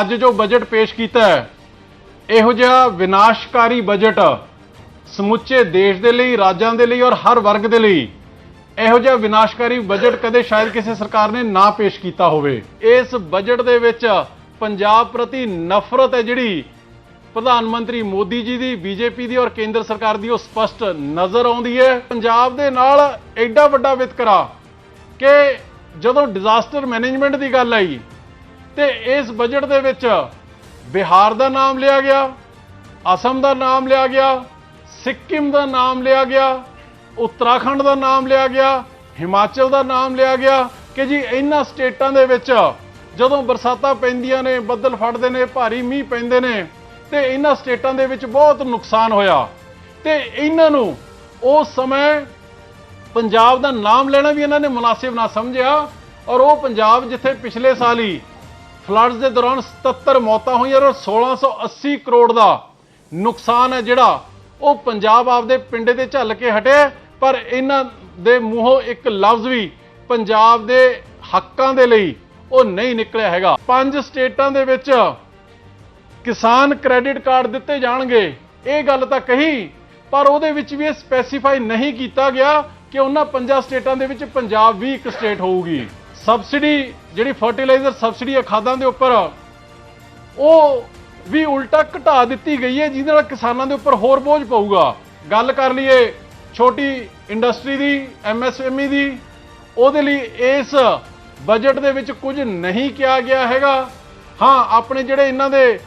ਅੱਜ ਜੋ ਬਜਟ ਪੇਸ਼ ਕੀਤਾ ਹੈ, ਇਹੋ ਜਿਹਾ ਵਿਨਾਸ਼ਕਾਰੀ ਬਜਟ ਸਮੁੱਚੇ ਦੇਸ਼ ਦੇ ਲਈ, ਰਾਜਾਂ ਦੇ ਲਈ ਔਰ ਹਰ ਵਰਗ ਦੇ ਲਈ ਇਹੋ ਜਿਹਾ ਵਿਨਾਸ਼ਕਾਰੀ ਬਜਟ ਕਦੇ ਸ਼ਾਇਦ ਕਿਸੇ ਸਰਕਾਰ ਨੇ ਨਾ ਪੇਸ਼ ਕੀਤਾ ਹੋਵੇ। ਇਸ ਬਜਟ ਦੇ ਵਿੱਚ ਪੰਜਾਬ ਪ੍ਰਤੀ ਨਫ਼ਰਤ ਹੈ ਜਿਹੜੀ ਪ੍ਰਧਾਨ ਮੰਤਰੀ ਮੋਦੀ ਜੀ ਦੀ, ਬੀਜੇਪੀ ਦੀ ਔਰ ਕੇਂਦਰ ਸਰਕਾਰ ਦੀ, ਉਹ ਸਪਸ਼ਟ ਨਜ਼ਰ ਆਉਂਦੀ ਹੈ। ਪੰਜਾਬ ਦੇ ਨਾਲ ਐਡਾ ਵੱਡਾ ਵਿਤਕਰਾ ਕਿ ਜਦੋਂ ਡਿਜ਼ਾਸਟਰ ਮੈਨੇਜਮੈਂਟ ਦੀ ਗੱਲ ਆਈ ਤੇ ਇਸ ਬਜਟ ਦੇ ਵਿੱਚ ਬਿਹਾਰ ਦਾ ਨਾਮ ਲਿਆ ਗਿਆ, ਅਸਮ ਦਾ ਨਾਮ ਲਿਆ ਗਿਆ, ਸਿੱਕਿਮ ਦਾ ਨਾਮ ਲਿਆ ਗਿਆ, ਉੱਤਰਾਖੰਡ ਦਾ ਨਾਮ ਲਿਆ ਗਿਆ, ਹਿਮਾਚਲ ਦਾ ਨਾਮ ਲਿਆ ਗਿਆ। ਕਿ ਜੀ ਇਹਨਾਂ ਸਟੇਟਾਂ ਦੇ ਵਿੱਚ ਜਦੋਂ ਬਰਸਾਤਾਂ ਪੈਂਦੀਆਂ ਨੇ, ਬੱਦਲ ਫੜਦੇ ਨੇ, ਭਾਰੀ ਮੀਂਹ ਪੈਂਦੇ ਨੇ, ਤੇ ਇਹਨਾਂ ਸਟੇਟਾਂ ਦੇ ਵਿੱਚ ਬਹੁਤ ਨੁਕਸਾਨ ਹੋਇਆ। ਤੇ ਇਹਨਾਂ ਨੂੰ ਉਸ ਸਮੇਂ ਪੰਜਾਬ ਦਾ ਨਾਮ ਲੈਣਾ ਵੀ ਇਹਨਾਂ ਨੇ ਮੁਨਾਸਿਬ ਨਾ ਸਮਝਿਆ, ਔਰ ਉਹ ਪੰਜਾਬ ਜਿੱਥੇ ਪਿਛਲੇ ਸਾਲ ਹੀ ਫਲੱਡਸ ਦੇ ਦੌਰਾਨ 77 ਮੌਤਾਂ ਹੋਈਆਂ ਔਰ 1680 ਕਰੋੜ ਦਾ ਨੁਕਸਾਨ ਹੈ ਜਿਹੜਾ ਉਹ ਪੰਜਾਬ ਆਪਦੇ ਪਿੰਡੇ ਤੇ ਝੱਲ ਕੇ ਹਟਿਆ ਪਰ ਇਹਨਾਂ ਦੇ ਮੂੰਹੋਂ ਇੱਕ ਲਫ਼ਜ਼ ਵੀ ਪੰਜਾਬ ਦੇ ਹੱਕਾਂ ਦੇ ਲਈ ਉਹ ਨਹੀਂ ਨਿਕਲਿਆ ਹੈਗਾ। ਪੰਜ ਸਟੇਟਾਂ ਦੇ ਵਿੱਚ ਕਿਸਾਨ ਕ੍ਰੈਡਿਟ ਕਾਰਡ ਦਿੱਤੇ ਜਾਣਗੇ, ਇਹ ਗੱਲ ਤਾਂ ਕਹੀ, ਪਰ ਉਹਦੇ ਵਿੱਚ ਵੀ ਇਹ ਸਪੈਸੀਫਾਈ ਨਹੀਂ ਕੀਤਾ ਗਿਆ ਕਿ ਉਹਨਾਂ ਪੰਜਾਂ ਸਟੇਟਾਂ ਦੇ ਵਿੱਚ ਪੰਜਾਬ ਵੀ ਇੱਕ ਸਟੇਟ ਹੋਊਗੀ। ਸਬਸਿਡੀ, ਜਿਹੜੀ ਫਰਟੀਲਾਈਜ਼ਰ ਸਬਸਿਡੀ ਹੈ ਖਾਦਾਂ ਦੇ ਉੱਪਰ, ਉਹ ਵੀ ਉਲਟਾ ਘਟਾ ਦਿੱਤੀ ਗਈ ਹੈ, ਜਿਹਦੇ ਨਾਲ ਕਿਸਾਨਾਂ ਦੇ ਉੱਪਰ ਹੋਰ ਬੋਝ ਪਊਗਾ। ਗੱਲ ਕਰ ਲਈਏ ਛੋਟੀ ਇੰਡਸਟਰੀ ਦੀ ਐਮਐਸਐਮਈ ਦੀ, ਉਹਦੇ ਲਈ ਇਸ ਬਜਟ ਦੇ ਵਿੱਚ ਕੁਝ ਨਹੀਂ ਕਿਹਾ ਗਿਆ ਹੈਗਾ। ਹਾਂ, ਆਪਣੇ ਜਿਹੜੇ ਇਹਨਾਂ ਦੇ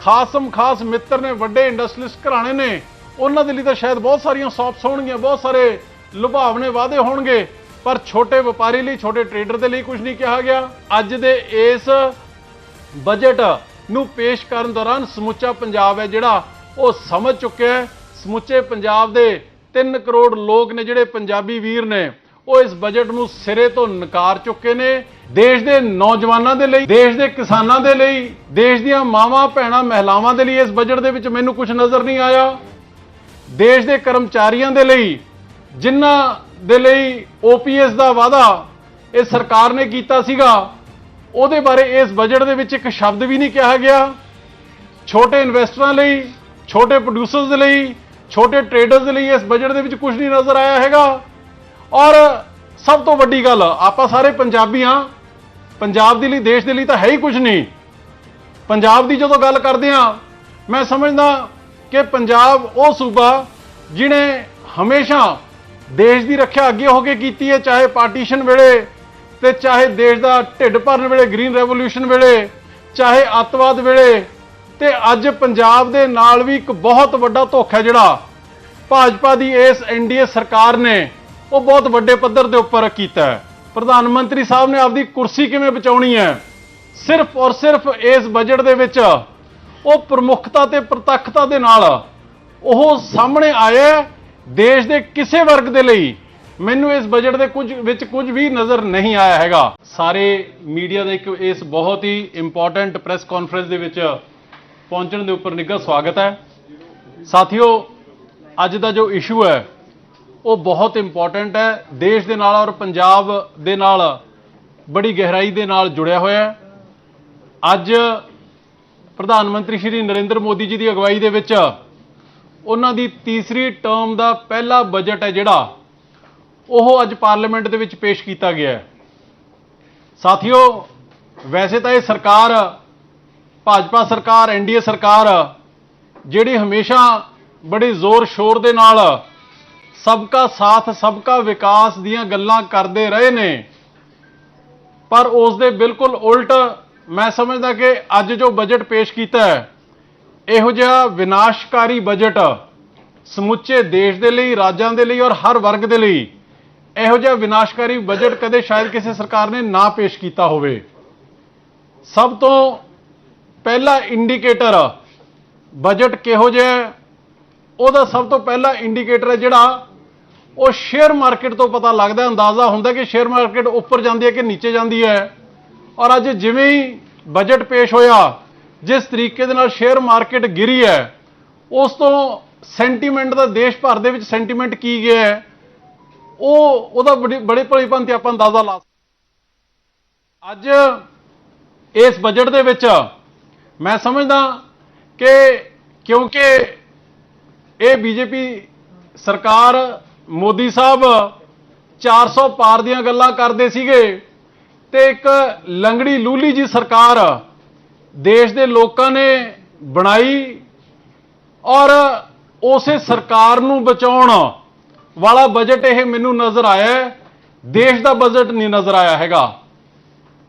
ਖਾਸਮ ਖਾਸ ਮਿੱਤਰ ਨੇ, ਵੱਡੇ ਇੰਡਸਟਰੀਲਿਸਟ ਘਰਾਣੇ ਨੇ, ਉਹਨਾਂ ਦੇ ਲਈ ਤਾਂ ਸ਼ਾਇਦ ਬਹੁਤ ਸਾਰੀਆਂ ਸੌਪਸ ਹੋਣਗੀਆਂ, ਬਹੁਤ ਸਾਰੇ ਲੁਭਾਵਨੇ ਵਾਅਦੇ ਹੋਣਗੇ। ਪਰ ਛੋਟੇ ਵਪਾਰੀ ਲਈ, ਛੋਟੇ ਟਰੇਡਰ ਦੇ ਲਈ ਕੁਝ ਨਹੀਂ ਕਿਹਾ ਗਿਆ। ਅੱਜ ਦੇ ਇਸ ਬਜਟ ਨੂੰ ਪੇਸ਼ ਕਰਨ ਦੌਰਾਨ ਸਮੁੱਚਾ ਪੰਜਾਬ ਹੈ ਜਿਹੜਾ ਉਹ ਸਮਝ ਚੁੱਕਿਆ ਹੈ। ਸਮੁੱਚੇ ਪੰਜਾਬ ਦੇ 3 ਕਰੋੜ ਲੋਕ ਨੇ ਜਿਹੜੇ ਪੰਜਾਬੀ ਵੀਰ ਨੇ, ਉਹ ਇਸ ਬਜਟ ਨੂੰ ਸਿਰੇ ਤੋਂ ਨਕਾਰ ਚੁੱਕੇ ਨੇ। ਦੇਸ਼ ਦੇ ਨੌਜਵਾਨਾਂ ਦੇ ਲਈ, ਦੇਸ਼ ਦੇ ਕਿਸਾਨਾਂ ਦੇ ਲਈ, ਦੇਸ਼ ਦੀਆਂ ਮਾਵਾਂ, ਭੈਣਾਂ, ਮਹਿਲਾਵਾਂ ਦੇ ਲਈ ਇਸ ਬਜਟ ਦੇ ਵਿੱਚ ਮੈਨੂੰ ਕੁਝ ਨਜ਼ਰ ਨਹੀਂ ਆਇਆ। ਦੇਸ਼ ਦੇ ਕਰਮਚਾਰੀਆਂ ਦੇ ਲਈ ਜਿਨ੍ਹਾਂ ਦੇ ਲਈ ਓਪੀਐਸ ਦਾ ਵਾਅਦਾ ਇਹ ਸਰਕਾਰ ਨੇ ਕੀਤਾ ਸੀਗਾ। ਉਹਦੇ ਬਾਰੇ ਇਸ ਬਜਟ ਦੇ ਵਿੱਚ ਇੱਕ ਸ਼ਬਦ ਵੀ ਨਹੀਂ ਕਿਹਾ ਗਿਆ। ਛੋਟੇ ਇਨਵੈਸਟਰਾਂ ਲਈ, ਛੋਟੇ ਪ੍ਰੋਡਿਊਸਰਸ ਦੇ ਲਈ, ਛੋਟੇ ਟ੍ਰੇਡਰਸ ਦੇ ਲਈ ਇਸ ਬਜਟ ਦੇ ਵਿੱਚ ਕੁਝ ਨਹੀਂ ਨਜ਼ਰ ਆਇਆ ਹੈਗਾ। ਔਰ ਸਭ ਤੋਂ ਵੱਡੀ ਗੱਲ, ਆਪਾਂ ਸਾਰੇ ਪੰਜਾਬੀ ਹਾਂ। ਪੰਜਾਬ ਦੇ ਲਈ, ਦੇਸ਼ ਦੇ ਲਈ ਤਾਂ ਹੈ ਹੀ ਕੁਝ ਨਹੀਂ। ਪੰਜਾਬ ਦੀ ਜਦੋਂ ਗੱਲ ਕਰਦੇ ਹਾਂ, ਮੈਂ ਸਮਝਦਾ ਕਿ ਪੰਜਾਬ ਉਹ ਸੂਬਾ ਜਿਨੇ ਹਮੇਸ਼ਾ ਦੇਸ਼ ਦੀ ਰੱਖਿਆ ਅੱਗੇ ਹੋ ਕੇ ਕੀਤੀ ਹੈ, ਚਾਹੇ ਪਾਰਟੀਸ਼ਨ ਵੇਲੇ ਤੇ ਚਾਹੇ ਦੇਸ਼ ਦਾ ਢਿੱਡ ਭਰਨ ਵੇਲੇ ਗ੍ਰੀਨ ਰੈਵੋਲੂਸ਼ਨ ਵੇਲੇ, ਚਾਹੇ ਅੱਤਵਾਦ ਵੇਲੇ ਤੇ ਅੱਜ ਪੰਜਾਬ ਦੇ ਨਾਲ ਵੀ ਇੱਕ ਬਹੁਤ ਵੱਡਾ ਧੋਖਾ ਜਿਹੜਾ ਭਾਜਪਾ ਦੀ ਇਸ ਐਨਡੀਏ ਸਰਕਾਰ ਨੇ, ਉਹ ਬਹੁਤ ਵੱਡੇ ਪੱਧਰ ਦੇ ਉੱਪਰ ਕੀਤਾ ਹੈ। ਪ੍ਰਧਾਨ ਮੰਤਰੀ ਸਾਹਿਬ ਨੇ ਆਪਦੀ ਕੁਰਸੀ ਕਿਵੇਂ ਬਚਾਉਣੀ ਹੈ? ਸਿਰਫ ਔਰ ਸਿਰਫ ਇਸ ਬਜਟ ਦੇ ਵਿੱਚ ਉਹ ਪ੍ਰਮੁੱਖਤਾ ਤੇ ਪ੍ਰਤੱਖਤਾ ਦੇ ਨਾਲ ਉਹ ਸਾਹਮਣੇ ਆਇਆ ਦੇਸ਼ ਦੇ ਕਿਸੇ ਵਰਗ ਦੇ ਲਈ ਮੈਨੂੰ ਇਸ ਬਜਟ ਦੇ ਕੁਝ ਵਿੱਚ ਕੁਝ ਵੀ ਨਜ਼ਰ ਨਹੀਂ ਆਇਆ ਹੈਗਾ। ਸਾਰੇ ਮੀਡੀਆ ਦੇ ਇੱਕ ਇਸ ਬਹੁਤ ਹੀ ਇੰਪੋਰਟੈਂਟ ਪ੍ਰੈਸ ਕਾਨਫਰੰਸ ਦੇ ਵਿੱਚ ਪਹੁੰਚਣ ਦੇ ਉੱਪਰ ਨਿੱਘਾ ਸਵਾਗਤ ਹੈ। ਸਾਥੀਓ, ਅੱਜ ਦਾ ਜੋ ਇਸ਼ੂ ਹੈ, ਉਹ ਬਹੁਤ ਇੰਪੋਰਟੈਂਟ ਹੈ। ਦੇਸ਼ ਦੇ ਨਾਲ ਔਰ ਪੰਜਾਬ ਦੇ ਨਾਲ ਬੜੀ ਗਹਿਰਾਈ ਦੇ ਨਾਲ ਜੁੜਿਆ ਹੋਇਆ ਹੈ। ਅੱਜ ਪ੍ਰਧਾਨ ਮੰਤਰੀ ਸ਼੍ਰੀ ਨਰਿੰਦਰ ਮੋਦੀ ਜੀ ਦੀ ਅਗਵਾਈ ਦੇ ਵਿੱਚ ਉਹਨਾਂ ਦੀ ਤੀਸਰੀ ਟਰਮ ਦਾ ਪਹਿਲਾ ਬਜਟ ਹੈ ਜਿਹੜਾ ਉਹ ਅੱਜ ਪਾਰਲੀਮੈਂਟ ਦੇ ਵਿੱਚ ਪੇਸ਼ ਕੀਤਾ ਗਿਆ ਹੈ। ਸਾਥੀਓ, ਵੈਸੇ ਤਾਂ ਇਹ ਸਰਕਾਰ, ਭਾਜਪਾ ਸਰਕਾਰ ਐਨਡੀਏ ਸਰਕਾਰ, ਜਿਹੜੀ ਹਮੇਸ਼ਾ ਬੜੀ ਜ਼ੋਰ ਸ਼ੋਰ ਦੇ ਨਾਲ ਸਬਕਾ ਸਾਥ, ਸਬਕਾ ਵਿਕਾਸ ਦੀਆਂ ਗੱਲਾਂ ਕਰਦੇ ਰਹੇ ਨੇ। ਪਰ ਉਸ ਦੇ ਬਿਲਕੁਲ ਉਲਟ ਮੈਂ ਸਮਝਦਾ ਕਿ ਅੱਜ ਜੋ ਬਜਟ ਪੇਸ਼ ਕੀਤਾ ਹੈ ਇਹੋ ਜਿਹਾ ਵਿਨਾਸ਼ਕਾਰੀ ਬਜਟ ਸਮੁੱਚੇ ਦੇਸ਼ ਦੇ ਲਈ, ਰਾਜਾਂ ਦੇ ਲਈ ਔਰ ਹਰ ਵਰਗ ਦੇ ਲਈ ਇਹੋ ਜਿਹਾ ਵਿਨਾਸ਼ਕਾਰੀ ਬਜਟ ਕਦੇ ਸ਼ਾਇਦ ਕਿਸੇ ਸਰਕਾਰ ਨੇ ਨਾ ਪੇਸ਼ ਕੀਤਾ ਹੋਵੇ। ਸਭ ਤੋਂ ਪਹਿਲਾ ਇੰਡੀਕੇਟਰ ਬਜਟ ਕਿਹੋ ਜਿਹਾ ਉਹਦਾ ਸਭ ਤੋਂ ਪਹਿਲਾ ਇੰਡੀਕੇਟਰ ਹੈ ਜਿਹੜਾ ਉਹ ਸ਼ੇਅਰ ਮਾਰਕੀਟ ਤੋਂ ਪਤਾ ਲੱਗਦਾ ਅੰਦਾਜ਼ਾ ਹੁੰਦਾ ਕਿ ਸ਼ੇਅਰ ਮਾਰਕੀਟ ਉੱਪਰ ਜਾਂਦੀ ਹੈ ਕਿ ਨੀਚੇ ਜਾਂਦੀ ਹੈ। ਔਰ ਅੱਜ ਜਿਵੇਂ ਹੀ ਬਜਟ ਪੇਸ਼ ਹੋਇਆ ਜਿਸ ਤਰੀਕੇ ਦੇ ਨਾਲ ਸ਼ੇਅਰ ਮਾਰਕੀਟ ਗਿਰੀ ਹੈ, ਉਸ ਤੋਂ ਸੈਂਟੀਮੈਂਟ ਦਾ ਦੇਸ਼ ਭਰ ਦੇ ਵਿੱਚ ਸੈਂਟੀਮੈਂਟ ਕੀ ਗਿਆ ਹੈ, ਉਹ, ਉਹਦਾ ਬੜੀ, ਬੜੇ ਭਲੀ 'ਤੇ ਆਪਾਂ ਅੰਦਾਜ਼ਾ ਲਾ ਸਕਦੇ ਅੱਜ ਇਸ ਬਜਟ ਦੇ ਵਿੱਚ ਮੈਂ ਸਮਝਦਾ ਕਿ ਕਿਉਂਕਿ ਇਹ ਬੀਜੇਪੀ ਸਰਕਾਰ ਮੋਦੀ ਸਾਹਿਬ 400 ਪਾਰ ਦੀਆਂ ਗੱਲਾਂ ਕਰਦੇ ਸੀਗੇ ਤੇ ਇੱਕ ਲੰਗੜੀ ਲੂਲੀ ਜੀ ਸਰਕਾਰ ਦੇਸ਼ ਦੇ ਲੋਕਾਂ ਨੇ ਬਣਾਈ ਔਰ ਉਸੇ ਸਰਕਾਰ ਨੂੰ ਬਚਾਉਣ ਵਾਲਾ ਬਜਟ ਇਹ ਮੈਨੂੰ ਨਜ਼ਰ ਆਇਆ ਦੇਸ਼ ਦਾ ਬਜਟ ਨਹੀਂ ਨਜ਼ਰ ਆਇਆ ਹੈਗਾ।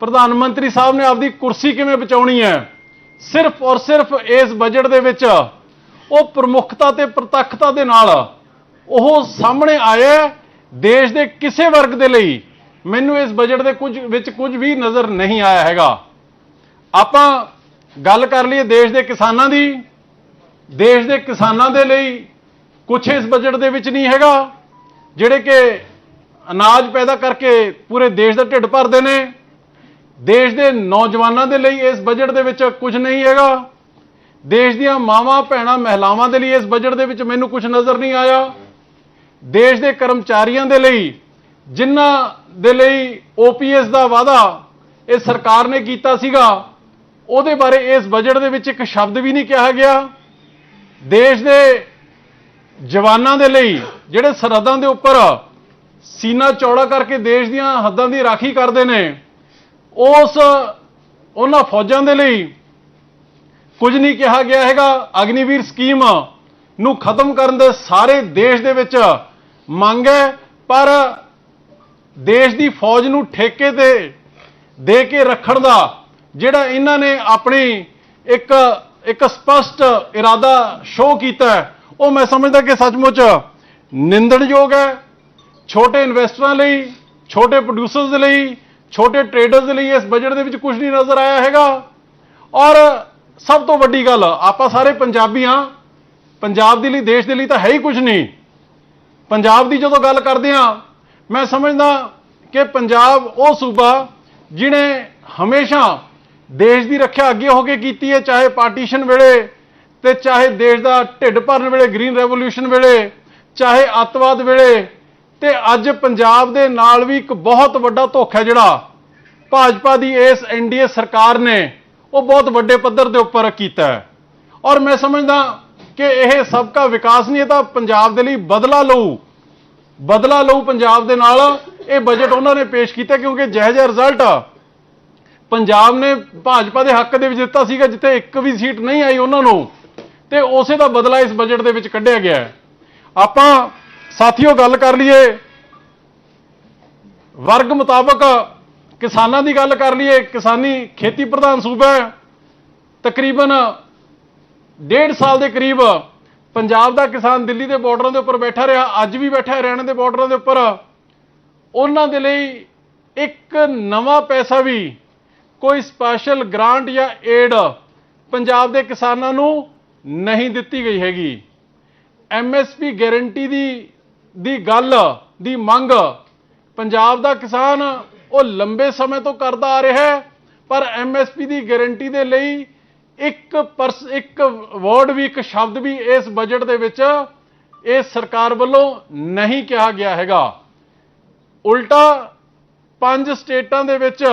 ਪ੍ਰਧਾਨ ਮੰਤਰੀ ਸਾਹਿਬ ਨੇ ਆਪਦੀ ਕੁਰਸੀ ਕਿਵੇਂ ਬਚਾਉਣੀ ਹੈ? ਸਿਰਫ ਔਰ ਸਿਰਫ ਇਸ ਬਜਟ ਦੇ ਵਿੱਚ ਉਹ ਪ੍ਰਮੁੱਖਤਾ ਤੇ ਪ੍ਰਤੱਖਤਾ ਦੇ ਨਾਲ ਉਹ ਸਾਹਮਣੇ ਆਇਆ ਦੇਸ਼ ਦੇ ਕਿਸੇ ਵਰਗ ਦੇ ਲਈ ਮੈਨੂੰ ਇਸ ਬਜਟ ਦੇ ਕੁਝ ਵਿੱਚ ਕੁਝ ਵੀ ਨਜ਼ਰ ਨਹੀਂ ਆਇਆ ਹੈਗਾ। ਆਪਾਂ ਗੱਲ ਕਰ ਲਈਏ ਦੇਸ਼ ਦੇ ਕਿਸਾਨਾਂ ਦੀ। ਦੇਸ਼ ਦੇ ਕਿਸਾਨਾਂ ਦੇ ਲਈ ਕੁਝ ਇਸ ਬਜਟ ਦੇ ਵਿੱਚ ਨਹੀਂ ਹੈਗਾ, ਜਿਹੜੇ ਕਿ ਅਨਾਜ ਪੈਦਾ ਕਰਕੇ ਪੂਰੇ ਦੇਸ਼ ਦਾ ਢਿੱਡ ਭਰਦੇ ਨੇ। ਦੇਸ਼ ਦੇ ਨੌਜਵਾਨਾਂ ਦੇ ਲਈ ਇਸ ਬਜਟ ਦੇ ਵਿੱਚ ਕੁਝ ਨਹੀਂ ਹੈਗਾ। ਦੇਸ਼ ਦੀਆਂ ਮਾਵਾਂ, ਭੈਣਾਂ, ਮਹਿਲਾਵਾਂ ਦੇ ਲਈ ਇਸ ਬਜਟ ਦੇ ਵਿੱਚ ਮੈਨੂੰ ਕੁਝ ਨਜ਼ਰ ਨਹੀਂ ਆਇਆ। ਦੇਸ਼ ਦੇ ਕਰਮਚਾਰੀਆਂ ਦੇ ਲਈ, ਜਿਨ੍ਹਾਂ ਦੇ ਲਈ ਓਪੀਐਸ ਦਾ ਵਾਅਦਾ ਇਹ ਸਰਕਾਰ ਨੇ ਕੀਤਾ ਸੀਗਾ ਉਹਦੇ ਬਾਰੇ ਇਸ ਬਜਟ ਦੇ ਵਿੱਚ ਇੱਕ ਸ਼ਬਦ ਵੀ ਨਹੀਂ ਕਿਹਾ ਗਿਆ। ਦੇਸ਼ ਦੇ ਜਵਾਨਾਂ ਦੇ ਲਈ ਜਿਹੜੇ ਸਰਹੱਦਾਂ ਦੇ ਉੱਪਰ ਸੀਨਾ ਚੌੜਾ ਕਰਕੇ ਦੇਸ਼ ਦੀਆਂ ਹੱਦਾਂ ਦੀ ਰਾਖੀ ਕਰਦੇ ਨੇ, ਉਸ ਉਹਨਾਂ ਫੌਜਾਂ ਦੇ ਲਈ ਕੁਝ ਨਹੀਂ ਕਿਹਾ ਗਿਆ ਹੈਗਾ। ਅਗਨੀਵੀਰ ਸਕੀਮ ਨੂੰ ਖਤਮ ਕਰਨ ਦੇ ਸਾਰੇ ਦੇਸ਼ ਦੇ ਵਿੱਚ ਮੰਗ ਹੈ, ਪਰ ਦੇਸ਼ ਦੀ ਫੌਜ ਨੂੰ ਠੇਕੇ ਤੇ ਦੇ ਕੇ ਰੱਖਣ ਦਾ ਜਿਹੜਾ ਇਹਨਾਂ ਨੇ ਆਪਣੀ ਇੱਕ ਇੱਕ ਸਪਸ਼ਟ ਇਰਾਦਾ ਸ਼ੋਅ ਕੀਤਾ ਉਹ ਮੈਂ ਸਮਝਦਾ ਕਿ ਸੱਚਮੁੱਚ ਨਿੰਦਣਯੋਗ ਹੈ। ਛੋਟੇ ਇਨਵੈਸਟਰਾਂ ਲਈ, ਛੋਟੇ ਪ੍ਰੋਡਿਊਸਰਸ ਦੇ ਲਈ, ਛੋਟੇ ਟ੍ਰੇਡਰਸ ਦੇ ਲਈ ਇਸ ਬਜਟ ਦੇ ਵਿੱਚ ਕੁਝ ਨਹੀਂ ਨਜ਼ਰ ਆਇਆ ਹੈਗਾ। ਔਰ ਸਭ ਤੋਂ ਵੱਡੀ ਗੱਲ, ਆਪਾਂ ਸਾਰੇ ਪੰਜਾਬੀ ਹਾਂ। ਪੰਜਾਬ ਦੇ ਲਈ, ਦੇਸ਼ ਦੇ ਲਈ ਤਾਂ ਹੈ ਹੀ ਕੁਝ ਨਹੀਂ। ਪੰਜਾਬ ਦੀ ਜਦੋਂ ਗੱਲ ਕਰਦੇ ਹਾਂ, ਮੈਂ ਸਮਝਦਾ ਕਿ ਪੰਜਾਬ ਉਹ ਸੂਬਾ ਜਿਨੇ ਹਮੇਸ਼ਾ ਦੇਸ਼ ਦੀ ਰੱਖਿਆ ਅੱਗੇ ਹੋ ਕੇ ਕੀਤੀ ਹੈ, ਚਾਹੇ ਪਾਰਟੀਸ਼ਨ ਵੇਲੇ ਤੇ ਚਾਹੇ ਦੇਸ਼ ਦਾ ਢਿੱਡ ਭਰਨ ਵੇਲੇ ਗ੍ਰੀਨ ਰੈਵੋਲੂਸ਼ਨ ਵੇਲੇ, ਚਾਹੇ ਅੱਤਵਾਦ ਵੇਲੇ, ਤੇ ਅੱਜ ਪੰਜਾਬ ਦੇ ਨਾਲ ਵੀ ਇੱਕ ਬਹੁਤ ਵੱਡਾ ਧੋਖਾ ਜਿਹੜਾ ਭਾਜਪਾ ਦੀ ਇਸ ਐਨਡੀਏ ਸਰਕਾਰ ਨੇ, ਉਹ ਬਹੁਤ ਵੱਡੇ ਪੱਧਰ ਦੇ ਉੱਪਰ ਕੀਤਾ ਹੈ। ਔਰ ਮੈਂ ਸਮਝਦਾ ਕਿ ਇਹ ਸਭ ਦਾ ਵਿਕਾਸ ਨਹੀਂ, ਇਹ ਤਾਂ ਪੰਜਾਬ ਦੇ ਲਈ ਬਦਲਾ ਲਊ। ਬਦਲਾ ਲਊ ਪੰਜਾਬ ਦੇ ਨਾਲ, ਇਹ ਬਜਟ ਉਹਨਾਂ ਨੇ ਪੇਸ਼ ਕੀਤਾ ਕਿਉਂਕਿ ਜਿਹੋ ਜਿਹਾ ਰਿਜ਼ਲਟ ਪੰਜਾਬ ਨੇ ਭਾਜਪਾ ਦੇ ਹੱਕ ਦੇ ਵਿੱਚ ਦਿੱਤਾ ਸੀਗਾ, ਜਿੱਥੇ ਇੱਕ ਵੀ ਸੀਟ ਨਹੀਂ ਆਈ ਉਹਨਾਂ ਨੂੰ। ਤੇ ਉਸੇ ਦਾ ਬਦਲਾ ਇਸ ਬਜਟ ਦੇ ਵਿੱਚ ਕੱਢਿਆ ਗਿਆ ਹੈ। ਆਪਾਂ ਸਾਥੀਓ ਗੱਲ ਕਰ ਲਈਏ। ਵਰਗ ਮੁਤਾਬਕ ਕਿਸਾਨਾਂ ਦੀ ਗੱਲ ਕਰ ਲਈਏ। ਕਿਸਾਨੀ ਖੇਤੀ ਪ੍ਰਧਾਨ ਸੂਬਾ ਹੈ। ਤਕਰੀਬਨ ਡੇਢ ਸਾਲ ਦੇ ਕਰੀਬ ਪੰਜਾਬ ਦਾ ਕਿਸਾਨ ਦਿੱਲੀ ਦੇ ਬਾਰਡਰਾਂ ਦੇ ਉੱਪਰ ਬੈਠਾ ਰਿਹਾ, ਅੱਜ ਵੀ ਬੈਠਾ ਹਰਿਆਣਾ ਦੇ ਬਾਰਡਰਾਂ ਦੇ ਉੱਪਰ। ਉਹਨਾਂ ਦੇ ਲਈ ਇੱਕ ਨਵਾਂ ਪੈਸਾ ਵੀ ਕੋਈ ਸਪੈਸ਼ਲ ਗ੍ਰਾਂਟ ਜਾਂ ਏਡ ਪੰਜਾਬ ਦੇ ਕਿਸਾਨਾਂ ਨੂੰ ਨਹੀਂ ਦਿੱਤੀ ਗਈ ਹੈਗੀ। ਐਮਐਸਪੀ ਗਾਰੰਟੀ ਦੀ ਦੀ ਗੱਲ, ਦੀ ਮੰਗ ਪੰਜਾਬ ਦਾ ਕਿਸਾਨ ਉਹ ਲੰਬੇ ਸਮੇਂ ਤੋਂ ਕਰਦਾ ਆ ਰਿਹਾ ਹੈ, ਪਰ ਐਮਐਸਪੀ ਦੀ ਗਾਰੰਟੀ ਦੇ ਲਈ ਇੱਕ ਪਰਸ, ਇੱਕ ਵਰਡ ਵੀ, ਇੱਕ ਸ਼ਬਦ ਵੀ ਇਸ ਬਜਟ ਦੇ ਵਿੱਚ ਇਸ ਸਰਕਾਰ ਵੱਲੋਂ ਨਹੀਂ ਕਿਹਾ ਗਿਆ ਹੈਗਾ। ਉਲਟਾ ਪੰਜ ਸਟੇਟਾਂ ਦੇ ਵਿੱਚ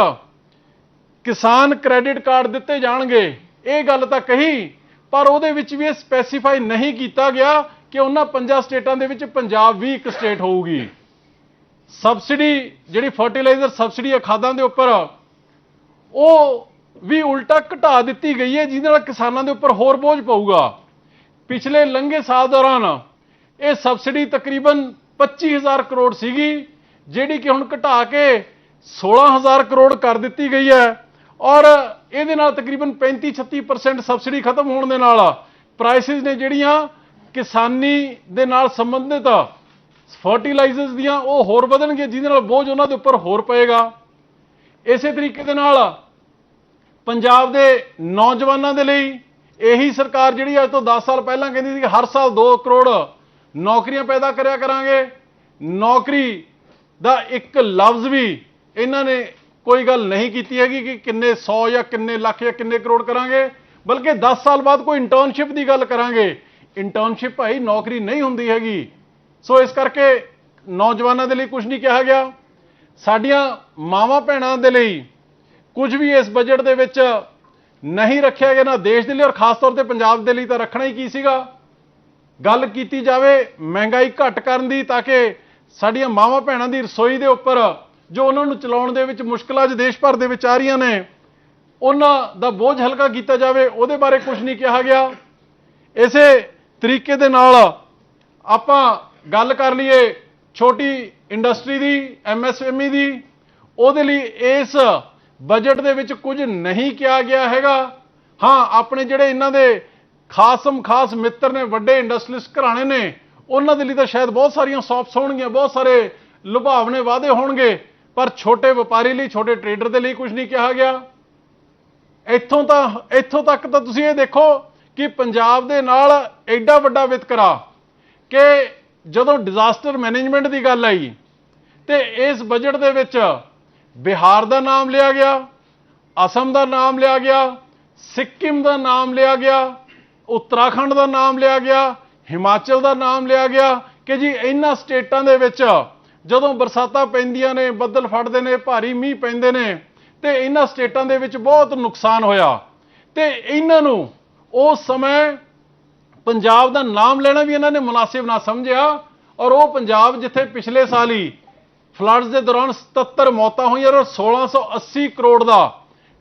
ਕਿਸਾਨ ਕ੍ਰੈਡਿਟ ਕਾਰਡ ਦਿੱਤੇ ਜਾਣਗੇ। ਇਹ ਗੱਲ ਤਾਂ ਕਹੀ, ਪਰ ਉਹਦੇ ਵਿੱਚ ਵੀ ਇਹ ਸਪੈਸੀਫਾਈ ਨਹੀਂ ਕੀਤਾ ਗਿਆ ਕਿ ਉਹਨਾਂ ਪੰਜਾਂ ਸਟੇਟਾਂ ਦੇ ਵਿੱਚ ਪੰਜਾਬ ਵੀ ਇੱਕ ਸਟੇਟ ਹੋਊਗੀ। ਸਬਸਿਡੀ ਜਿਹੜੀ ਫਰਟੀਲਾਈਜ਼ਰ ਸਬਸਿਡੀ ਹੈ ਖਾਦਾਂ ਦੇ ਉੱਪਰ, ਉਹ ਵੀ ਉਲਟਾ ਘਟਾ ਦਿੱਤੀ ਗਈ ਹੈ, ਜਿਹਦੇ ਨਾਲ ਕਿਸਾਨਾਂ ਦੇ ਉੱਪਰ ਹੋਰ ਬੋਝ ਪਊਗਾ। ਪਿਛਲੇ ਲੰਘੇ ਸਾਲ ਦੌਰਾਨ ਇਹ ਸਬਸਿਡੀ ਤਕਰੀਬਨ 25000 ਕਰੋੜ ਸੀਗੀ, ਜਿਹੜੀ ਕਿ ਹੁਣ ਘਟਾ ਕੇ 16000 ਕਰੋੜ ਕਰ ਦਿੱਤੀ ਗਈ ਹੈ। ਔਰ ਇਹਦੇ ਨਾਲ ਤਕਰੀਬਨ 35-36% ਸਬਸਿਡੀ ਖਤਮ ਹੋਣ ਦੇ ਨਾਲ ਪ੍ਰਾਈਸਿਸ ਨੇ ਜਿਹੜੀਆਂ ਕਿਸਾਨੀ ਦੇ ਨਾਲ ਸੰਬੰਧਿਤ ਫਰਟੀਲਾਈਜ਼ਰਸ ਦੀਆਂ ਉਹ ਹੋਰ ਵਧਣਗੇ ਜਿਹਦੇ ਨਾਲ ਬੋਝ ਉਹਨਾਂ ਦੇ ਉੱਪਰ ਹੋਰ ਪਏਗਾ। ਇਸੇ ਤਰੀਕੇ ਦੇ ਨਾਲ ਪੰਜਾਬ ਦੇ ਨੌਜਵਾਨਾਂ ਦੇ ਲਈ ਇਹੀ ਸਰਕਾਰ ਜਿਹੜੀ ਅੱਜ ਤੋਂ 10 ਸਾਲ ਪਹਿਲਾਂ ਕਹਿੰਦੀ ਸੀ ਕਿ ਹਰ ਸਾਲ 2 ਕਰੋੜ ਨੌਕਰੀਆਂ ਪੈਦਾ ਕਰਿਆ ਕਰਾਂਗੇ। ਨੌਕਰੀ ਦਾ ਇੱਕ ਲਫ਼ਜ਼ ਵੀ ਇਹਨਾਂ ਨੇ ਕੋਈ ਗੱਲ ਨਹੀਂ ਕੀਤੀ ਹੈਗੀ ਕਿ ਕਿੰਨੇ 100 ਜਾਂ ਕਿੰਨੇ ਲੱਖ ਜਾਂ ਕਿੰਨੇ ਕਰੋੜ ਕਰਾਂਗੇ, ਬਲਕਿ 10 ਸਾਲ ਬਾਅਦ ਕੋਈ ਇੰਟਰਨਸ਼ਿਪ ਦੀ ਗੱਲ ਕਰਾਂਗੇ। ਇੰਟਰਨਸ਼ਿਪ ਭਾਈ ਨੌਕਰੀ ਨਹੀਂ ਹੁੰਦੀ ਹੈਗੀ। ਸੋ ਇਸ ਕਰਕੇ ਨੌਜਵਾਨਾਂ ਦੇ ਲਈ ਕੁਝ ਨਹੀਂ ਕਿਹਾ ਗਿਆ। ਸਾਡੀਆਂ ਮਾਵਾਂ ਭੈਣਾਂ ਦੇ ਲਈ ਕੁਝ ਵੀ ਇਸ ਬਜਟ ਦੇ ਵਿੱਚ ਨਹੀਂ ਰੱਖਿਆ ਗਿਆ, ਨਾ ਦੇਸ਼ ਦੇ ਲਈ ਔਰ ਖਾਸ ਤੌਰ ਤੇ ਪੰਜਾਬ ਦੇ ਲਈ ਤਾਂ ਰੱਖਣਾ ਹੀ ਕੀ ਸੀਗਾ? ਗੱਲ ਕੀਤੀ ਜਾਵੇ ਮਹਿੰਗਾਈ ਘੱਟ ਕਰਨ ਦੀ ਤਾਂ ਕਿ ਸਾਡੀਆਂ ਮਾਵਾਂ ਭੈਣਾਂ ਦੀ ਰਸੋਈ ਦੇ ਉੱਪਰ ਜੋ ਉਹਨਾਂ ਨੂੰ ਚਲਾਉਣ ਦੇ ਵਿੱਚ ਮੁਸ਼ਕਲਾਂ ਅੱਜ ਦੇਸ਼ ਭਰ ਦੇ ਵਿੱਚ ਆ ਰਹੀਆਂ ਨੇ, ਉਹਨਾਂ ਦਾ ਬੋਝ ਹਲਕਾ ਕੀਤਾ ਜਾਵੇ, ਉਹਦੇ ਬਾਰੇ ਕੁਝ ਨਹੀਂ ਕਿਹਾ ਗਿਆ। ਇਸੇ ਤਰੀਕੇ ਦੇ ਨਾਲ ਆਪਾਂ ਗੱਲ ਕਰ ਲਈਏ ਛੋਟੀ ਇੰਡਸਟਰੀ ਦੀ ਐਮਐਸਐਮਈ ਦੀ। ਉਹਦੇ ਲਈ ਇਸ ਬਜਟ ਦੇ ਵਿੱਚ ਕੁਝ ਨਹੀਂ ਕਿਹਾ ਗਿਆ ਹੈਗਾ। ਹਾਂ, ਆਪਣੇ ਜਿਹੜੇ ਇਹਨਾਂ ਦੇ ਖਾਸਮ ਖਾਸ ਮਿੱਤਰ ਨੇ, ਵੱਡੇ ਇੰਡਸਟਰੀਲਿਸਟ ਘਰਾਣੇ ਨੇ, ਉਹਨਾਂ ਦੇ ਲਈ ਤਾਂ ਸ਼ਾਇਦ ਬਹੁਤ ਸਾਰੀਆਂ ਸੌਪਸ ਹੋਣਗੀਆਂ, ਬਹੁਤ ਸਾਰੇ ਲੁਭਾਵਨੇ ਵਾਅਦੇ ਹੋਣਗੇ। ਪਰ ਛੋਟੇ ਵਪਾਰੀ ਲਈ, ਛੋਟੇ ਟਰੇਡਰ ਦੇ ਲਈ ਕੁਝ ਨਹੀਂ ਕਿਹਾ ਗਿਆ। ਇੱਥੋਂ ਤਾਂ, ਇੱਥੋਂ ਤੱਕ ਤਾਂ ਤੁਸੀਂ ਇਹ ਦੇਖੋ ਕਿ ਪੰਜਾਬ ਦੇ ਨਾਲ ਐਡਾ ਵੱਡਾ ਵਿਤਕਰਾ ਕਿ ਜਦੋਂ ਡਿਜ਼ਾਸਟਰ ਮੈਨੇਜਮੈਂਟ ਦੀ ਗੱਲ ਆਈ ਤੇ ਇਸ ਬਜਟ ਦੇ ਵਿੱਚ ਬਿਹਾਰ ਦਾ ਨਾਮ ਲਿਆ ਗਿਆ, ਅਸਮ ਦਾ ਨਾਮ ਲਿਆ ਗਿਆ, ਸਿੱਕਿਮ ਦਾ ਨਾਮ ਲਿਆ ਗਿਆ, ਉੱਤਰਾਖੰਡ ਦਾ ਨਾਮ ਲਿਆ ਗਿਆ, ਹਿਮਾਚਲ ਦਾ ਨਾਮ ਲਿਆ ਗਿਆ ਕਿ ਜੀ ਇਹਨਾਂ ਸਟੇਟਾਂ ਦੇ ਵਿੱਚ ਜਦੋਂ ਬਰਸਾਤਾਂ ਪੈਂਦੀਆਂ ਨੇ, ਬੱਦਲ ਫੜਦੇ ਨੇ, ਭਾਰੀ ਮੀਂਹ ਪੈਂਦੇ ਨੇ, ਤੇ ਇਹਨਾਂ ਸਟੇਟਾਂ ਦੇ ਵਿੱਚ ਬਹੁਤ ਨੁਕਸਾਨ ਹੋਇਆ। ਤੇ ਇਹਨਾਂ ਨੂੰ ਉਸ ਸਮੇਂ ਪੰਜਾਬ ਦਾ ਨਾਮ ਲੈਣਾ ਵੀ ਇਹਨਾਂ ਨੇ ਮੁਨਾਸਿਬ ਨਾ ਸਮਝਿਆ, ਔਰ ਉਹ ਪੰਜਾਬ ਜਿੱਥੇ ਪਿਛਲੇ ਸਾਲ ਹੀ ਫਲੱਡਸ ਦੇ ਦੌਰਾਨ 77 ਮੌਤਾਂ ਹੋਈਆਂ ਔਰ 1680 ਕਰੋੜ ਦਾ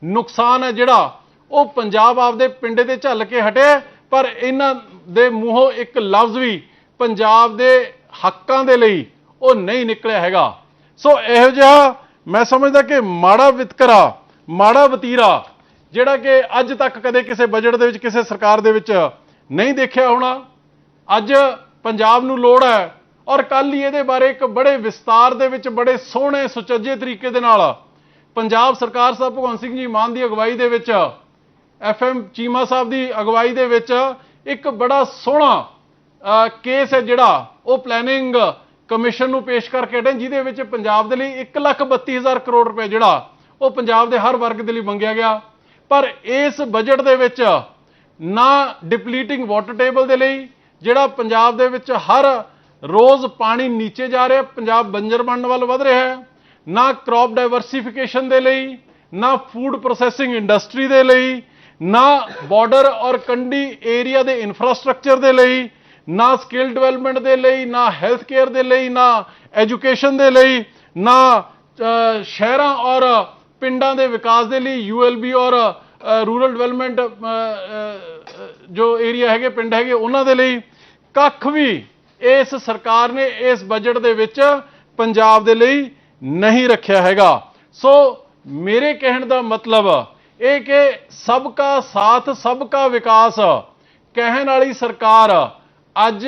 ਨੁਕਸਾਨ ਹੈ ਜਿਹੜਾ, ਉਹ ਪੰਜਾਬ ਆਪਦੇ ਪਿੰਡੇ ਤੇ ਝੱਲ ਕੇ ਹਟਿਆ ਪਰ ਇਹਨਾਂ ਦੇ ਮੂੰਹੋਂ ਇੱਕ ਲਫ਼ਜ਼ ਵੀ ਪੰਜਾਬ ਦੇ ਹੱਕਾਂ ਦੇ ਲਈ ਉਹ ਨਹੀਂ ਨਿਕਲਿਆ ਹੈਗਾ। ਸੋ ਇਹੋ ਜਿਹਾ ਮੈਂ ਸਮਝਦਾ ਕਿ ਮਾੜਾ ਵਿਤਕਰਾ, ਮਾੜਾ ਵਤੀਰਾ, ਜਿਹੜਾ ਕਿ ਅੱਜ ਤੱਕ ਕਦੇ ਕਿਸੇ ਬਜਟ ਦੇ ਵਿੱਚ, ਕਿਸੇ ਸਰਕਾਰ ਦੇ ਵਿੱਚ ਨਹੀਂ ਦੇਖਿਆ ਹੋਣਾ, ਅੱਜ ਪੰਜਾਬ ਨੂੰ ਲੋੜ ਹੈ ਔਰ ਕੱਲ ਹੀ ਇਹਦੇ ਬਾਰੇ ਇੱਕ ਬੜੇ ਵਿਸਤਾਰ ਦੇ ਵਿੱਚ, ਬੜੇ ਸੋਹਣੇ, ਸੁਚੱਜੇ ਤਰੀਕੇ ਦੇ ਨਾਲ ਪੰਜਾਬ ਸਰਕਾਰ ਸਾਹਿਬ ਭਗਵੰਤ ਸਿੰਘ ਜੀ ਮਾਨ ਦੀ ਅਗਵਾਈ ਦੇ ਵਿੱਚ, ਐਫਐਮ ਚੀਮਾ ਸਾਹਿਬ ਦੀ ਅਗਵਾਈ ਦੇ ਵਿੱਚ ਇੱਕ ਬੜਾ ਸੋਹਣਾ ਕੇਸ ਹੈ ਜਿਹੜਾ, ਉਹ ਪਲੈਨਿੰਗ ਕਮਿਸ਼ਨ ਨੂੰ ਪੇਸ਼ ਕਰਕੇ ਹਟੇ, ਜਿਹਦੇ ਵਿੱਚ ਪੰਜਾਬ ਦੇ ਲਈ 132000 ਕਰੋੜ ਰੁਪਏ ਜਿਹੜਾ, ਉਹ ਪੰਜਾਬ ਦੇ ਹਰ ਵਰਗ ਦੇ ਲਈ ਮੰਗਿਆ ਗਿਆ। ਪਰ ਇਸ ਬਜਟ ਦੇ ਵਿੱਚ ਨਾ ਡਿਪਲੀਟਿੰਗ ਵਾਟਰ ਟੇਬਲ ਦੇ ਲਈ, ਜਿਹੜਾ ਪੰਜਾਬ ਦੇ ਵਿੱਚ ਹਰ ਰੋਜ਼ ਪਾਣੀ ਨੀਚੇ ਜਾ ਰਿਹਾ, ਪੰਜਾਬ ਬੰਜਰ ਬਣਨ ਵੱਲ ਵਧ ਰਿਹਾ ਹੈ, ਨਾ ਕ੍ਰੌਪ ਡਾਈਵਰਸਿਫਿਕੇਸ਼ਨ ਦੇ ਲਈ, ਨਾ ਫੂਡ ਪ੍ਰੋਸੈਸਿੰਗ ਇੰਡਸਟਰੀ ਦੇ ਲਈ, ਨਾ ਬਾਰਡਰ ਔਰ ਕੰਡੀ ਏਰੀਆ ਦੇ ਇਨਫਰਾਸਟ੍ਰਕਚਰ ਦੇ ਲਈ ਨਾ ਸਕਿੱਲ ਡਿਵੈਲਪਮੈਂਟ ਦੇ ਲਈ, ਨਾ ਹੈਲਥ ਕੇਅਰ ਦੇ ਲਈ, ਨਾ ਐਜੂਕੇਸ਼ਨ ਦੇ ਲਈ, ਨਾ ਸ਼ਹਿਰਾਂ ਔਰ ਪਿੰਡਾਂ ਦੇ ਵਿਕਾਸ ਦੇ ਲਈ ਯੂਐਲਬੀ ਔਰ ਰੂਰਲ ਡਿਵੈਲਪਮੈਂਟ ਜੋ ਏਰੀਆ ਹੈਗੇ, ਪਿੰਡ ਹੈਗੇ, ਉਹਨਾਂ ਦੇ ਲਈ ਕੱਖ ਵੀ ਇਸ ਸਰਕਾਰ ਨੇ ਇਸ ਬਜਟ ਦੇ ਵਿੱਚ ਪੰਜਾਬ ਦੇ ਲਈ ਨਹੀਂ ਰੱਖਿਆ ਹੈਗਾ। ਸੋ ਮੇਰੇ ਕਹਿਣ ਦਾ ਮਤਲਬ ਇਹ ਕਿ ਸਭ ਕਾ ਸਾਥ, ਸਭ ਕਾ ਵਿਕਾਸ, ਕਹਿਣ ਵਾਲੀ ਸਰਕਾਰ ਅੱਜ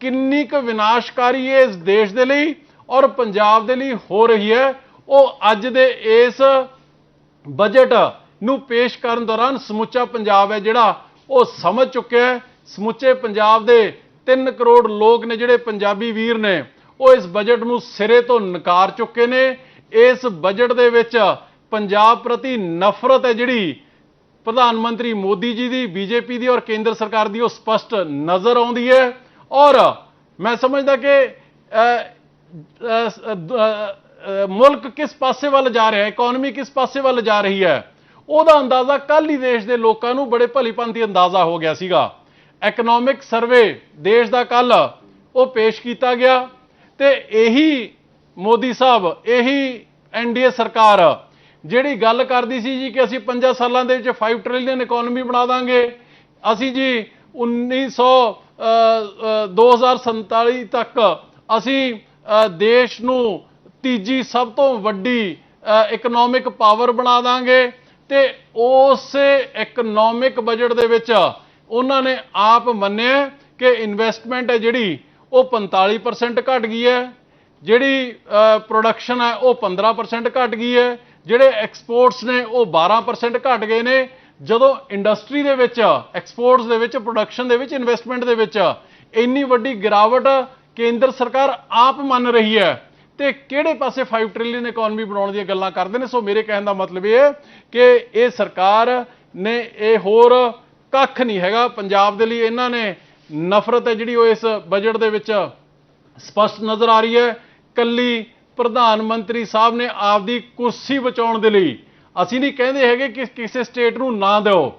ਕਿੰਨੀ ਕੁ ਵਿਨਾਸ਼ਕਾਰੀ ਹੈ ਇਸ ਦੇਸ਼ ਦੇ ਲਈ ਔਰ ਪੰਜਾਬ ਦੇ ਲਈ ਹੋ ਰਹੀ ਹੈ, ਉਹ ਅੱਜ ਦੇ ਇਸ ਬਜਟ ਨੂੰ ਪੇਸ਼ ਕਰਨ ਦੌਰਾਨ ਸਮੁੱਚਾ ਪੰਜਾਬ ਹੈ ਜਿਹੜਾ ਉਹ ਸਮਝ ਚੁੱਕਿਆ ਹੈ। ਸਮੁੱਚੇ ਪੰਜਾਬ ਦੇ 3 ਕਰੋੜ ਲੋਕ ਨੇ ਜਿਹੜੇ ਪੰਜਾਬੀ ਵੀਰ ਨੇ, ਉਹ ਇਸ ਬਜਟ ਨੂੰ ਸਿਰੇ ਤੋਂ ਨਕਾਰ ਚੁੱਕੇ ਨੇ। ਇਸ ਬਜਟ ਦੇ ਵਿੱਚ ਪੰਜਾਬ ਪ੍ਰਤੀ ਨਫ਼ਰਤ ਹੈ ਜਿਹੜੀ ਪ੍ਰਧਾਨ ਮੰਤਰੀ ਮੋਦੀ ਜੀ ਦੀ, ਬੀਜੇਪੀ ਦੀ ਔਰ ਕੇਂਦਰ ਸਰਕਾਰ ਦੀ ਉਹ ਸਪਸ਼ਟ ਨਜ਼ਰ ਆਉਂਦੀ ਹੈ। ਔਰ ਮੈਂ ਸਮਝਦਾ ਕਿ ਮੁਲਕ ਕਿਸ ਪਾਸੇ ਵੱਲ ਜਾ ਰਿਹਾ ਹੈ ਇਕਨੋਮੀ ਕਿਸ ਪਾਸੇ ਵੱਲ ਜਾ ਰਹੀ ਹੈ, ਉਹਦਾ ਅੰਦਾਜ਼ਾ ਕੱਲ ਹੀ ਦੇਸ਼ ਦੇ ਲੋਕਾਂ ਨੂੰ ਬੜੇ ਭਲੀਭਾਂਤੀ ਅੰਦਾਜ਼ਾ ਹੋ ਗਿਆ ਸੀਗਾ। ਇਕਨੋਮਿਕ ਸਰਵੇ ਦੇਸ਼ ਦਾ ਕੱਲ ਉਹ ਪੇਸ਼ ਕੀਤਾ ਗਿਆ ਤੇ ਇਹੀ ਮੋਦੀ ਸਾਹਿਬ, ਇਹੀ ਐਨਡੀਏ ਸਰਕਾਰ ਜਿਹੜੀ ਗੱਲ ਕਰਦੀ ਸੀ ਜੀ ਕਿ ਅਸੀਂ 5 ਸਾਲਾਂ ਦੇ ਵਿੱਚ 5 ਟ੍ਰਿਲੀਅਨ ਇਕਨੋਮੀ ਬਣਾ ਦਾਂਗੇ। ਅਸੀਂ ਜੀ 1900 ਅ, ਅ, 2047 ਤੱਕ ਅਸੀਂ ਦੇਸ਼ ਨੂੰ ਤੀਜੀ ਸਭ ਤੋਂ ਵੱਡੀ ਇਕਨੋਮਿਕ ਪਾਵਰ ਬਣਾ ਦਾਂਗੇ ਤੇ ਉਸ ਇਕਨੋਮਿਕ ਬਜਟ ਦੇ ਵਿੱਚ ਉਹਨਾਂ ਨੇ ਆਪ ਮੰਨਿਆ ਕਿ ਇਨਵੈਸਟਮੈਂਟ ਹੈ ਜਿਹੜੀ ਉਹ 45% ਘਟ ਗਈ ਹੈ। ਜਿਹੜੀ ਪ੍ਰੋਡਕਸ਼ਨ ਹੈ ਉਹ 15% ਘਟ ਗਈ ਹੈ। ਜਿਹੜੇ ਐਕਸਪੋਰਟਸ ਨੇ, ਉਹ 12% ਘਟ ਗਏ ਨੇ। ਜਦੋਂ ਇੰਡਸਟਰੀ ਦੇ ਵਿੱਚ ਐਕਸਪੋਰਟਸ ਦੇ ਵਿੱਚ ਪ੍ਰੋਡਕਸ਼ਨ ਦੇ ਵਿੱਚ ਇਨਵੈਸਟਮੈਂਟ ਦੇ ਵਿੱਚ ਇੰਨੀ ਵੱਡੀ ਗਿਰਾਵਟ ਕੇਂਦਰ ਸਰਕਾਰ ਆਪ ਮੰਨ ਰਹੀ ਹੈ, ਤੇ ਕਿਹੜੇ ਪਾਸੇ 5 ਟ੍ਰਿਲੀਅਨ ਇਕਨੋਮੀ ਬਣਾਉਣ ਦੀਆਂ ਗੱਲਾਂ ਕਰਦੇ ਨੇ? ਸੋ ਮੇਰੇ ਕਹਿਣ ਦਾ ਮਤਲਬ ਇਹ ਹੈ ਕਿ ਇਹ ਸਰਕਾਰ ਨੇ ਇਹ ਹੋਰ ਕੱਖ ਨਹੀਂ ਹੈਗਾ। ਪੰਜਾਬ ਦੇ ਲਈ ਇਹਨਾਂ ਨੇ ਨਫ਼ਰਤ ਹੈ ਜਿਹੜੀ ਉਹ ਇਸ ਬਜਟ ਦੇ ਵਿੱਚ ਸਪਸ਼ਟ ਨਜ਼ਰ ਆ ਰਹੀ ਹੈ। ਕੱਲੀ ਪ੍ਰਧਾਨ ਮੰਤਰੀ ਸਾਹਿਬ ਨੇ ਆਪਦੀ ਕੁਰਸੀ ਬਚਾਉਣ ਦੇ ਲਈ ਅਸੀਂ ਨਹੀਂ ਕਹਿੰਦੇ ਹੈਗੇ ਕਿ ਕਿਸੇ ਸਟੇਟ ਨੂੰ ਨਾ ਦਿਓ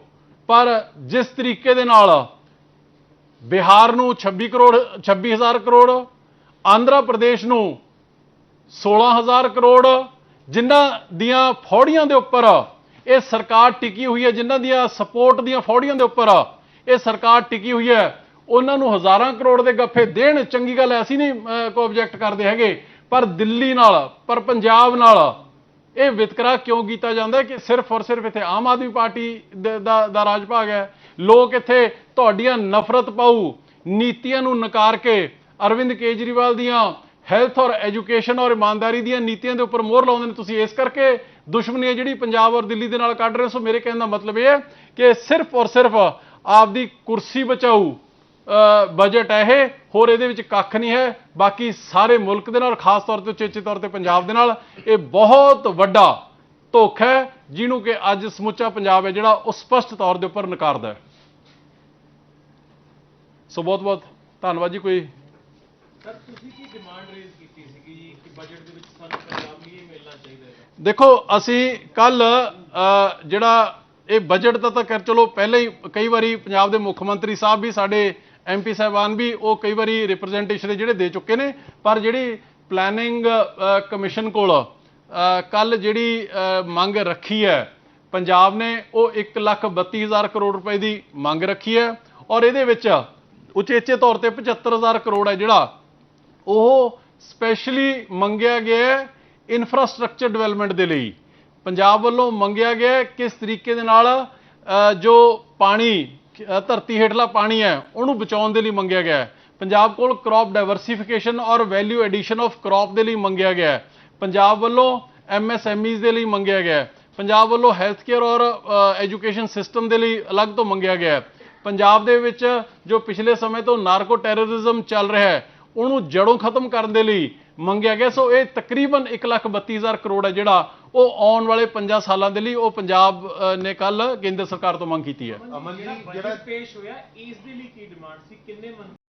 ਪਰ ਜਿਸ ਤਰੀਕੇ ਦੇ ਨਾਲ ਬਿਹਾਰ ਨੂੰ 26 ਕਰੋੜ 26000 ਕਰੋੜ ਆਂਧਰਾ ਪ੍ਰਦੇਸ਼ ਨੂੰ 16000 ਕਰੋੜ ਜਿਨ੍ਹਾਂ ਦੀਆਂ ਫੌੜੀਆਂ ਦੇ ਉੱਪਰ ਇਹ ਸਰਕਾਰ ਟਿਕੀ ਹੋਈ ਹੈ ਜਿਨ੍ਹਾਂ ਦੀਆਂ ਸਪੋਰਟ ਦੀਆਂ ਫੌੜੀਆਂ ਦੇ ਉੱਪਰ ਇਹ ਸਰਕਾਰ ਟਿਕੀ ਹੋਈ ਹੈ ਉਹਨਾਂ ਨੂੰ ਹਜ਼ਾਰਾਂ ਕਰੋੜ ਦੇ ਗੱਫੇ ਦੇਣ ਚੰਗੀ ਗੱਲ ਹੈ ਅਸੀਂ ਨਹੀਂ ਅਹ, ਕੋਈ ਆਬਜੈਕਟ ਕਰਦੇ ਹੈਗੇ। ਪਰ ਦਿੱਲੀ ਨਾਲ, ਪਰ ਪੰਜਾਬ ਨਾਲ ਇਹ ਵਿਤਕਰਾ ਕਿਉਂ ਕੀਤਾ ਜਾਂਦਾ ਕਿ ਸਿਰਫ ਔਰ ਸਿਰਫ ਇੱਥੇ ਆਮ ਆਦਮੀ ਪਾਰਟੀ ਦਾ ਦਾ ਰਾਜ ਭਾਗ ਹੈ। ਲੋਕ ਇੱਥੇ ਤੁਹਾਡੀਆਂ ਨਫ਼ਰਤ ਪਾਊ, ਨੀਤੀਆਂ ਨੂੰ ਨਕਾਰ ਕੇ ਅਰਵਿੰਦ ਕੇਜਰੀਵਾਲ ਦੀਆਂ ਹੈਲਥ ਔਰ ਐਜੂਕੇਸ਼ਨ ਔਰ ਇਮਾਨਦਾਰੀ ਦੀਆਂ ਨੀਤੀਆਂ ਦੇ ਉੱਪਰ ਮੋਹਰ ਲਾਉਂਦੇ ਨੇ। ਤੁਸੀਂ ਇਸ ਕਰਕੇ ਦੁਸ਼ਮਣੀ ਹੈ ਜਿਹੜੀ ਪੰਜਾਬ ਔਰ ਦਿੱਲੀ ਦੇ ਨਾਲ ਕੱਢ ਰਹੇ ਹੋ। ਸੋ ਮੇਰੇ ਕਹਿਣ ਦਾ ਮਤਲਬ ਇਹ ਹੈ ਕਿ ਸਿਰਫ ਔਰ ਸਿਰਫ ਆਪਦੀ ਕੁਰਸੀ ਬਚਾਊ ਬਜਟ ਹੈ ਇਹ ਹੋਰ ਇਹਦੇ ਵਿੱਚ ਕੱਖ ਨਹੀਂ ਹੈ। ਬਾਕੀ ਸਾਰੇ ਮੁਲਕ ਦੇ ਨਾਲ ਖਾਸ ਤੌਰ ਤੇ ਉਚੇਚੇ ਤੌਰ ਤੇ ਪੰਜਾਬ ਦੇ ਨਾਲ ਇਹ ਬਹੁਤ ਵੱਡਾ ਧੋਖਾ ਹੈ ਜਿਹਨੂੰ ਕਿ ਅੱਜ ਸਮੁੱਚਾ ਪੰਜਾਬ ਹੈ ਜਿਹੜਾ ਉਹ ਸਪਸ਼ਟ ਤੌਰ ਦੇ ਉੱਪਰ ਨਕਾਰਦਾ ਹੈ। ਸੋ ਬਹੁਤ ਬਹੁਤ ਧੰਨਵਾਦ ਜੀ ਕੋਈ। ਸਰ ਤੁਸੀਂ ਕੀ ਡਿਮਾਂਡ ਰੇਜ਼ ਕੀਤੀ ਸੀਗੀ ਜੀ ਕਿ ਬਜਟ ਦੇ ਵਿੱਚ ਸਾਨੂੰ ਪੰਜਾਬ ਲਈ ਮਿਲਣਾ ਚਾਹੀਦਾ ਹੈ ਦੇਖੋ ਅਸੀਂ ਕੱਲ ਜਿਹੜਾ ਇਹ ਬਜਟ ਦਾ ਤਾਂ ਕਰ ਚਲੋ ਪਹਿਲਾਂ ਹੀ ਕਈ ਵਾਰੀ ਪੰਜਾਬ ਦੇ ਮੁੱਖ ਮੰਤਰੀ ਸਾਹਿਬ ਵੀ ਸਾਡੇ ਐਮਪੀ ਸਾਹਿਬਾਨ ਵੀ ਉਹ ਕਈ ਵਾਰੀ ਰਿਪਰੈਜ਼ੈਂਟੇਸ਼ਨ ਜਿਹੜੇ ਦੇ ਚੁੱਕੇ ਨੇ, ਪਰ ਜਿਹੜੀ ਪਲੈਨਿੰਗ ਕਮਿਸ਼ਨ ਕੋਲ ਕੱਲ ਜਿਹੜੀ ਮੰਗ ਰੱਖੀ ਹੈ, ਪੰਜਾਬ ਨੇ ਉਹ 132000 ਕਰੋੜ ਰੁਪਏ ਦੀ ਮੰਗ ਰੱਖੀ ਹੈ ਔਰ ਇਹਦੇ ਵਿੱਚ ਉਚੇਚੇ ਤੌਰ ਤੇ 75000 ਕਰੋੜ ਹੈ ਜਿਹੜਾ ਉਹ ਸਪੈਸ਼ਲੀ ਮੰਗਿਆ ਗਿਆ ਹੈ ਇਨਫਰਾਸਟ੍ਰਕਚਰ ਡਿਵੈਲਪਮੈਂਟ ਦੇ ਲਈ। ਪੰਜਾਬ ਵੱਲੋਂ ਮੰਗਿਆ ਗਿਆ ਕਿਸ ਤਰੀਕੇ ਦੇ ਨਾਲ ਜੋ ਪਾਣੀ ਧਰਤੀ ਹੇਠਲਾ ਪਾਣੀ ਹੈ, ਉਹਨੂੰ ਬਚਾਉਣ ਦੇ ਲਈ ਮੰਗਿਆ ਗਿਆ ਹੈ। ਪੰਜਾਬ ਕੋਲ ਕ੍ਰੌਪ ਡਾਈਵਰਸਿਫਿਕੇਸ਼ਨ ਔਰ ਵੈਲਿਊ ਐਡੀਸ਼ਨ ਆਫ ਕ੍ਰੌਪ ਦੇ ਲਈ ਮੰਗਿਆ ਗਿਆ ਹੈ। ਪੰਜਾਬ ਵੱਲੋਂ ਐਮਐਸਐਮਈਜ਼ ਦੇ ਲਈ ਮੰਗਿਆ ਗਿਆ ਹੈ। ਪੰਜਾਬ ਵੱਲੋਂ ਹੈਲਥ ਕੇਅਰ ਔਰ ਐਜੂਕੇਸ਼ਨ ਸਿਸਟਮ ਦੇ ਲਈ ਅਲੱਗ ਤੋਂ ਮੰਗਿਆ ਗਿਆ ਹੈ। ਪੰਜਾਬ ਦੇ ਵਿੱਚ ਜੋ ਪਿਛਲੇ ਸਮੇਂ ਤੋਂ ਨਾਰਕੋ ਟੈਰਰਿਜ਼ਮ ਚੱਲ ਰਿਹਾ ਹੈ, ਉਹਨੂੰ ਜੜੋਂ ਖਤਮ ਕਰਨ ਦੇ ਲਈ ਮੰਗਿਆ ਗਿਆ। ਸੋ ਇਹ ਤਕਰੀਬਨ 132000 ਕਰੋੜ ਹੈ ਜਿਹੜਾ ਉਹ ਆਉਣ ਵਾਲੇ 5 ਸਾਲਾਂ ਦੇ ਲਈ ਉਹ ਪੰਜਾਬ ਨੇ ਕੱਲ ਕੇਂਦਰ ਸਰਕਾਰ ਤੋਂ ਮੰਗ ਕੀਤੀ ਹੈ। ਅਮਨ ਜੀ ਜਿਹੜਾ ਪੇਸ਼ ਹੋਇਆ ਇਸ ਦੇ ਲਈ ਕੀ ਡਿਮਾਂਡ ਸੀ? ਕਿੰਨੇ ਮੰਤਰੀ